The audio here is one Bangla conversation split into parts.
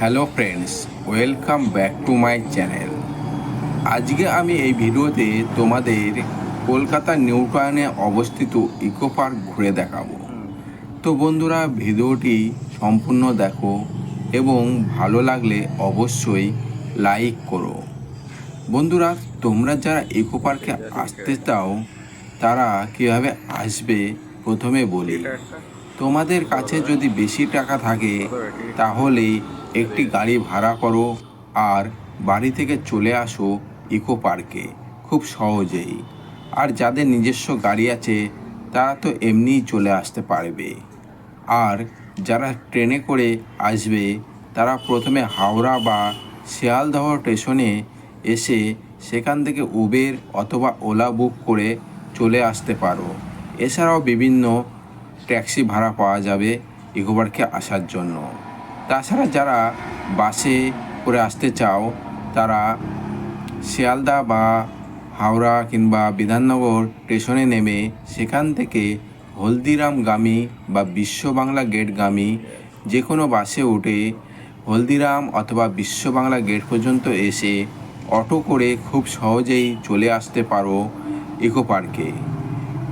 Hello friends, welcome back to my channel. আজকে আমি এই ভিডিওতে তোমাদের কলকাতা নিউ টাউনে অবস্থিত ইকো পার্ক ঘুরে দেখাবো। তো বন্ধুরা, ভিডিওটি সম্পূর্ণ দেখো এবং ভালো লাগলে অবশ্যই লাইক করো। বন্ধুরা, তোমরা যারা ইকো পার্কে আসতে চাও, তারা কীভাবে আসবে প্রথমে বলি। তোমাদের কাছে যদি বেশি টাকা থাকে, তাহলে একটি গাড়ি ভাড়া করো আর বাড়ি থেকে চলে আসো ইকো পার্কে, খুব সহজেই। আর যাদের নিজস্ব গাড়ি আছে, তারা তো এমনিই চলে আসতে পারবে। আর যারা ট্রেনে করে আসবে, তারা প্রথমে হাওড়া বা শিয়ালদহ স্টেশনে এসে সেখান থেকে উবের অথবা ওলা বুক করে চলে আসতে পারো। এছাড়াও বিভিন্ন ট্যাক্সি ভাড়া পাওয়া যাবে ইকো পার্কে আসার জন্য। তাছাড়া যারা বাসে করে আসতে চাও, তারা শিয়ালদা বা হাওড়া কিংবা বিধাননগর স্টেশনে নেমে সেখান থেকে হলদিরামগামী বা বিশ্ব বাংলা গেটগামী যে কোনো বাসে উঠে হলদিরাম অথবা বিশ্ব বাংলা গেট পর্যন্ত এসে অটো করে খুব সহজেই চলে আসতে পারো ইকো পার্কে।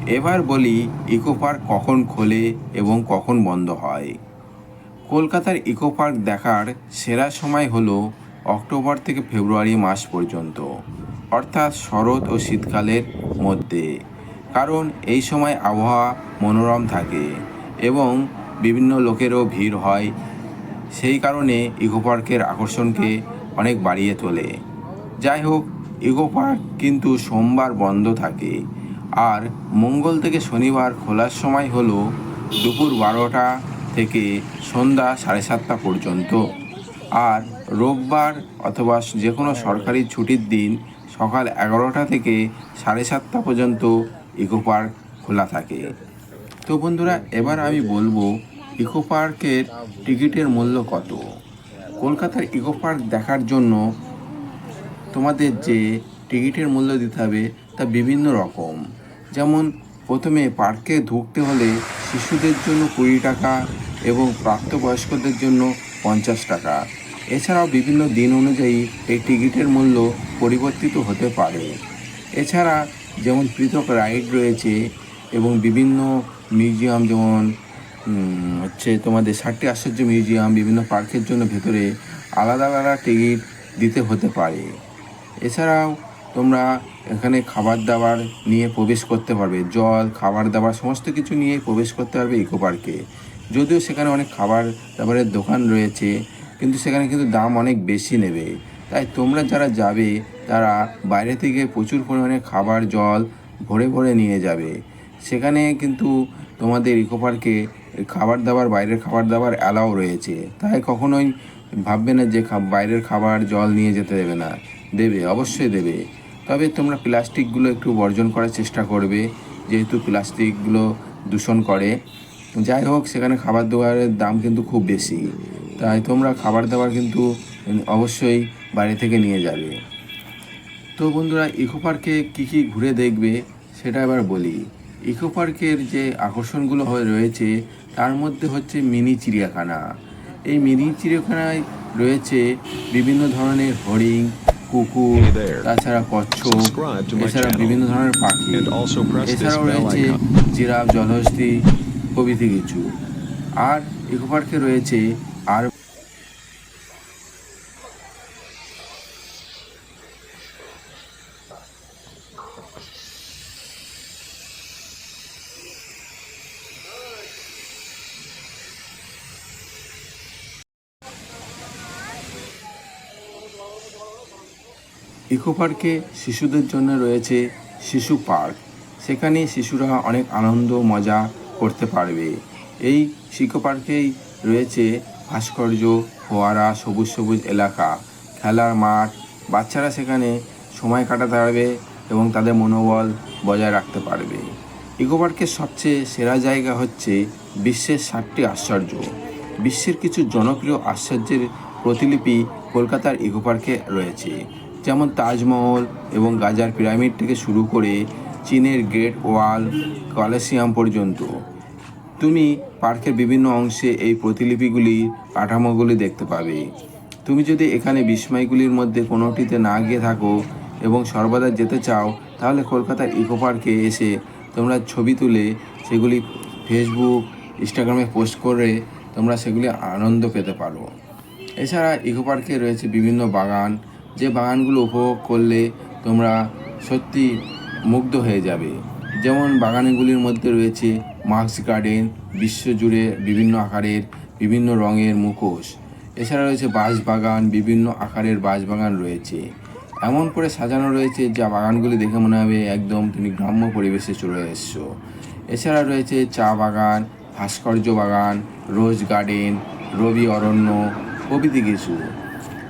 এবার বলি, ইকো পার্ক কখন খোলে এবং কখন বন্ধ হয়? কলকাতার ইকো পার্ক দেখার সেরা সময় হলো অক্টোবর থেকে ফেব্রুয়ারি মাস পর্যন্ত, অর্থাৎ শরৎ ও শীতকালের মধ্যে। কারণ এই সময় আবহাওয়া মনোরম থাকে এবং বিভিন্ন লোকেরও ভিড় হয়, সেই কারণে ইকো পার্কের আকর্ষণকে অনেক বাড়িয়ে তোলে। যাই হোক, ইকো পার্ক কিন্তু সোমবার বন্ধ থাকে আর মঙ্গল থেকে শনিবার খোলার সময় হলো দুপুর বারোটা থেকে সন্ধ্যা সাড়ে সাতটা পর্যন্ত। আর রোববার অথবা যে কোনো সরকারি ছুটির দিন সকাল এগারোটা থেকে সাড়ে সাতটা পর্যন্ত ইকো পার্ক খোলা থাকে। তো বন্ধুরা, এবার আমি বলব ইকো পার্কের টিকিটের মূল্য কত? কলকাতার ইকো পার্ক দেখার জন্য তোমাদের যে টিকিটের মূল্য দিতে হবে তা বিভিন্ন রকম। যেমন, প্রথমে পার্কে ঢুকতে হলে শিশুদের জন্য কুড়ি টাকা এবং প্রাপ্তবয়স্কদের জন্য পঞ্চাশ টাকা। এছাড়াও বিভিন্ন দিন অনুযায়ী এই টিকিটের মূল্য পরিবর্তিত হতে পারে। এছাড়া যেমন পৃথক রাইড রয়েছে এবং বিভিন্ন মিউজিয়াম যেমন হচ্ছে তোমাদের ষাটটি আশ্চর্য মিউজিয়াম বিভিন্ন পার্কের জন্য ভেতরে আলাদা আলাদা টিকিট দিতে হতে পারে। এছাড়াও তোমরা এখানে খাবার দাবার নিয়ে প্রবেশ করতে পারবে। জল, খাবার দাবার, সমস্ত কিছু নিয়ে প্রবেশ করতে পারবে ইকো পার্কে যদিও সেখানে অনেক খাবার দাবারের দোকান রয়েছে, কিন্তু সেখানে কিন্তু দাম অনেক বেশি নেবে। তাই তোমরা যারা যাবে, তারা বাইরে থেকে প্রচুর পরিমাণে খাবার, জল ভরে ভরে নিয়ে যাবে। সেখানে কিন্তু তোমাদের ইকো পার্কে খাবার দাবার, বাইরের খাবার দাবার অ্যালাও রয়েছে। তাই কখনোই ভাববে না যে বাইরের খাবার, জল নিয়ে যেতে দেবে না। দেবে, অবশ্যই দেবে। তবে তোমরা প্লাস্টিকগুলো একটু বর্জন করার চেষ্টা করবে, যেহেতু প্লাস্টিকগুলো দূষণ করে। যাই হোক সেখানে খাবার দাবারের দাম কিন্তু খুব বেশি। তাই তোমরা খাবার দাবার কিন্তু অবশ্যই বাইরে থেকে নিয়ে যাবে। তো বন্ধুরা ইকো পার্কে কী কী ঘুরে দেখবে সেটা এবার বলি। ইকো পার্কের যে আকর্ষণগুলো হয়ে রয়েছে তার মধ্যে হচ্ছে মিনি চিড়িয়াখানা। এই মিনি চিড়িয়াখানায় রয়েছে বিভিন্ন ধরনের হরিণ কুকুর তাছাড়া কচ্ছপ এছাড়া বিভিন্ন ধরনের পাখি। এছাড়াও রয়েছে জিরাফ জলহস্তি প্রভৃতি কিছু। আর ইকো পার্কে রয়েছে আর ইকো পার্কে শিশুদের জন্য রয়েছে শিশু পার্ক। সেখানে শিশুরা অনেক আনন্দ, মজা করতে পারবে। এই ইকো পার্কেই রয়েছে ভাস্কর্য, ফোয়ারা, সবুজ সবুজ এলাকা। খেলার মাঠ, বাচ্চারা সেখানে সময় কাটাতে পারবে এবং তাদের মনোবল বজায় রাখতে পারবে। ইকো পার্কের সবচেয়ে সেরা জায়গা হচ্ছে বিশ্বের ষাটটি আশ্চর্য। বিশ্বের কিছু জনপ্রিয় আশ্চর্যের প্রতিলিপি কলকাতার ইকো পার্কে রয়েছে, যেমন তাজমহল এবং গাজার পিরামিড থেকে শুরু করে চীনের গ্রেট ওয়াল কলেসিয়াম পর্যন্ত। তুমি পার্কের বিভিন্ন অংশে এই প্রতিলিপিগুলি কাঠামোগুলি দেখতে পাবে। তুমি যদি এখানে বিস্ময়গুলির মধ্যে কোনোটিতে না গিয়ে থাকো এবং সর্বদা যেতে চাও, তাহলে কলকাতার ইকো পার্কে এসে তোমরা ছবি তুলে সেগুলি ফেসবুক, ইনস্টাগ্রামে পোস্ট করে তোমরা সেগুলি আনন্দ পেতে পারো। এছাড়া ইকো পার্কে রয়েছে বিভিন্ন বাগান। যে বাগানগুলো উপভোগ করলে তোমরা সত্যি মুগ্ধ হয়ে যাবে। যেমন বাগানগুলির মধ্যে রয়েছে মার্কস গার্ডেন, বিশ্বজুড়ে বিভিন্ন আকারের, বিভিন্ন রঙের মুখোশ। এছাড়া রয়েছে বাঁশ বাগান বিভিন্ন আকারের বাঁশবাগান রয়েছে। এমন করে সাজানো রয়েছে যা বাগানগুলি দেখে মনে হবে একদম তুমি গ্রাম্য পরিবেশে চলে এসছো। এছাড়া রয়েছে চা বাগান, ভাস্কর্য বাগান, রোজ গার্ডেন, রবি অরণ্য, প্রভৃতি কিছু।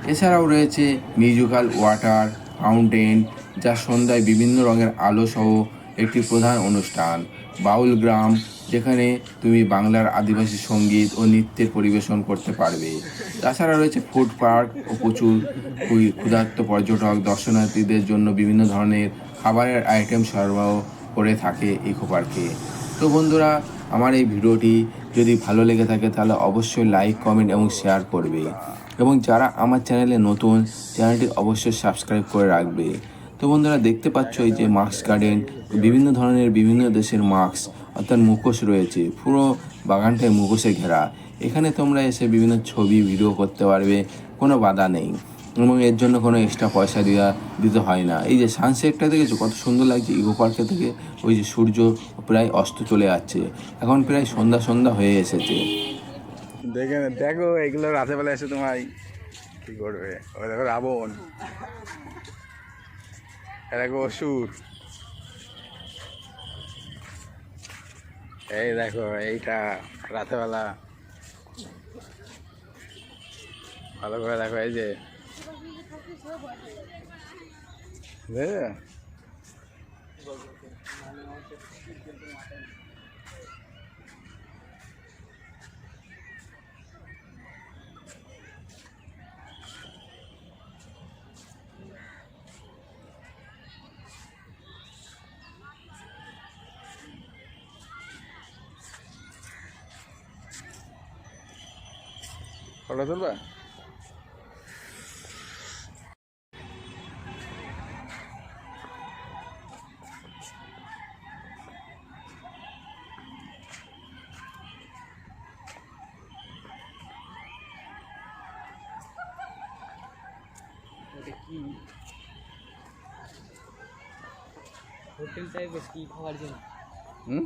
এছাড়াও রয়েছে মিউজিক্যাল ওয়াটার, ফাউন্টেন যা সন্ধ্যায় বিভিন্ন রঙের আলো সহ একটি প্রধান অনুষ্ঠান, বাউল গ্রাম, যেখানে তুমি বাংলার আদিবাসী সংগীত ও নৃত্যের পরিবেশন করতে পারবে। তাছাড়া রয়েছে ফুড পার্ক ও প্রচুর ক্ষুধার্ত পর্যটক, দর্শনার্থীদের জন্য বিভিন্ন ধরনের খাবারের আইটেম সরবরাহ করে থাকে ইকো পার্কে। তো বন্ধুরা, আমার এই ভিডিওটি যদি ভালো লেগে থাকে তাহলে অবশ্যই লাইক, কমেন্ট এবং শেয়ার করবে। এবং যারা আমার চ্যানেলে নতুন, চ্যানেলটি অবশ্যই সাবস্ক্রাইব করে রাখবে। তো বন্ধুরা দেখতে পাচ্ছ এই যে মাস্ক গার্ডেন, বিভিন্ন ধরনের বিভিন্ন দেশের মাস্ক, অর্থাৎ মুখোশ রয়েছে, পুরো বাগানটায় মুখোশে ঘেরা। এখানে তোমরা এসে বিভিন্ন ছবি, ভিডিও করতে পারবে, কোনো বাধা নেই। এবং এর জন্য কোনো এক্সট্রা পয়সা দেওয়া দিতে হয় না। এই যে সানসেটটা দেখেছ? কত সুন্দর লাগছে ইকো পার্কে থেকে। ওই যে সূর্য প্রায় অস্ত চলে যাচ্ছে। এখন প্রায় সন্ধ্যা সন্ধ্যা হয়ে এসেছে। দেখে দেখো, এগুলো রাতে বেলা এসে তোমায় কি করবে? দেখো রাবণ। এ দেখো অসুর এই দেখো এইটা রাতেবেলা। ভালো করে দেখো এই যে। দেখেছ? ফটো তুলবা এটা কি হোটেল টাইপের কি খাওয়ার জন্য হুম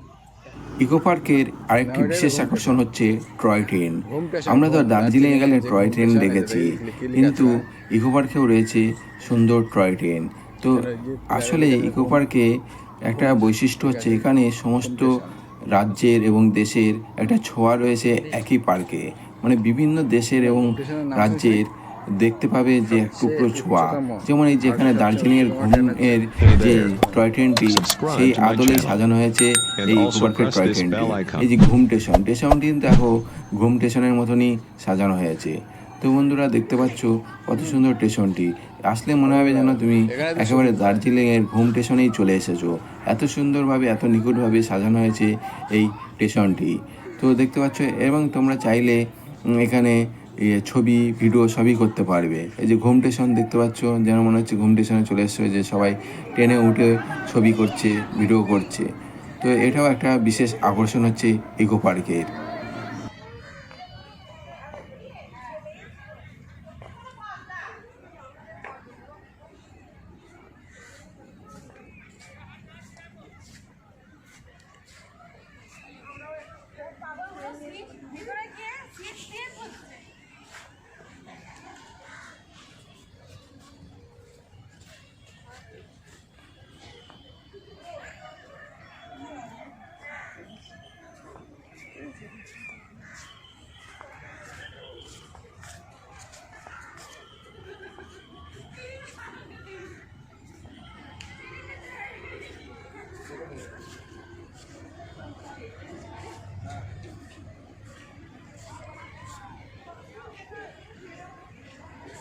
ইকো পার্কের আরেকটি বিশেষ আকর্ষণ হচ্ছে টয় ট্রেন আমরা তো দার্জিলিংয়ে গেলে টয় ট্রেন দেখেছি। কিন্তু ইকো পার্কেও রয়েছে সুন্দর টয় ট্রেন তো আসলে ইকো পার্কে একটা বৈশিষ্ট্য হচ্ছে এখানে সমস্ত রাজ্যের এবং দেশের একটা ছোঁয়া রয়েছে একই পার্কে। মানে বিভিন্ন দেশের এবং রাজ্যের দেখতে পাবে যে টুকরো ছোঁয়া। যেমন এই যেখানে দার্জিলিংয়ের ঘুমের যে টয় ট্রেনটি সেই আদলেই সাজানো হয়েছে এই ইকো টয় ট্রেনটি এই যে ঘুম স্টেশন স্টেশনটি দেখো ঘুম স্টেশনের মতনই সাজানো হয়েছে। তো বন্ধুরা দেখতে পাচ্ছ কত সুন্দর স্টেশনটি আসলে মনে হবে যেন তুমি একেবারে দার্জিলিংয়ের ঘুম স্টেশনেই চলে এসেছ। এত সুন্দরভাবে এত নিখুঁতভাবে সাজানো হয়েছে এই স্টেশনটি তো দেখতে পাচ্ছ এবং তোমরা চাইলে এখানে ইয়ে ছবি, ভিডিও সবই করতে পারবে। এই যে ঘুম স্টেশন দেখতে পাচ্ছ, যেন মনে হচ্ছে ঘুম স্টেশনে চলে এসছে, যে সবাই ট্রেনে উঠে ছবি করছে ভিডিও করছে। তো এটাও একটা বিশেষ আকর্ষণ হচ্ছে ইকো পার্কের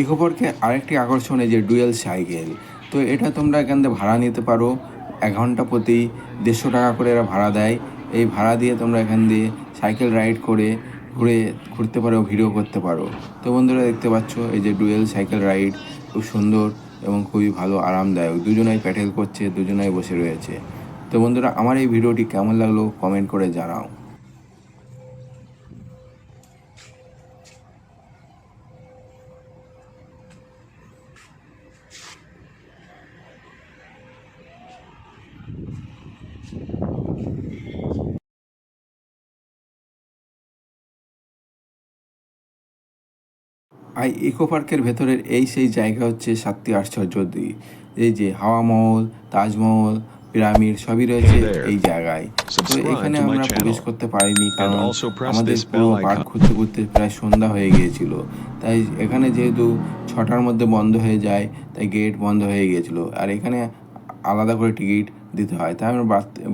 ইকো পার্কে আরেকটি আকর্ষণ এই যে ডুয়েল সাইকেল, তো এটা তোমরা এখান থেকে ভাড়া নিতে পারো। এক ঘণ্টা প্রতি দেড়শো টাকা করে এরা ভাড়া দেয়। এই ভাড়া দিয়ে তোমরা এখান দিয়ে সাইকেল রাইড করে ঘুরে, ঘুরতে পারো, ভিডিও করতে পারো। তো বন্ধুরা দেখতে পাচ্ছ, এই যে ডুয়েল সাইকেল রাইড খুব সুন্দর এবং খুবই ভালো, আরামদায়ক। দুজনাই প্যাটেল করছে, দুজনাই বসে রয়েছে। তো বন্ধুরা, আমার এই ভিডিওটি কেমন লাগল কমেন্ট করে জানাও। আর ইকো পার্কের ভেতরের এই সেই জায়গা হচ্ছে সাতটি আশ্চর্য দ্বীপ। এই যে হাওয়া মহল তাজমহল পিরামিড সবই রয়েছে এই জায়গায়। তো এখানে আমরা প্রবেশ করতে পারিনি কারণ আমাদের পুরো পার্ক. ঘুরতে ঘুরতে প্রায় সন্ধ্যা হয়ে গিয়েছিল। তাই এখানে যেহেতু ছটার মধ্যে বন্ধ হয়ে যায় তাই গেট বন্ধ হয়ে গিয়েছিল। আর এখানে আলাদা করে টিকিট দিতে হয়। তাই আমরা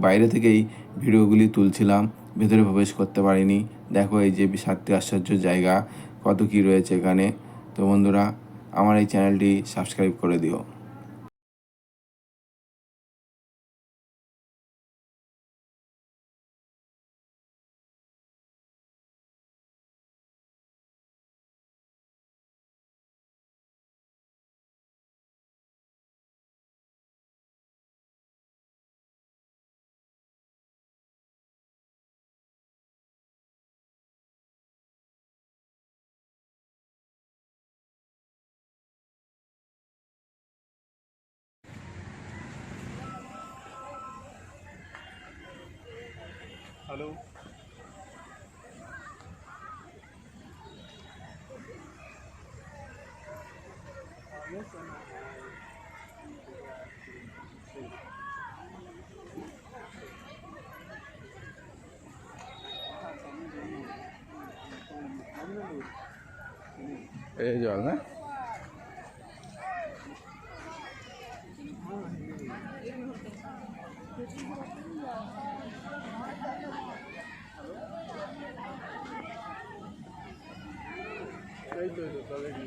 বাইরে থেকেই ভিডিওগুলি তুলছিলাম ভেতরে প্রবেশ করতে পারিনি। দেখো এই যে সাতটি আশ্চর্য জায়গা। কত কী রয়েছে এখানে? তো বন্ধুরা আমার এই চ্যানেলটি সাবস্ক্রাইব করে দিও। হ্যালো এই জল না এই এই তো তবে কি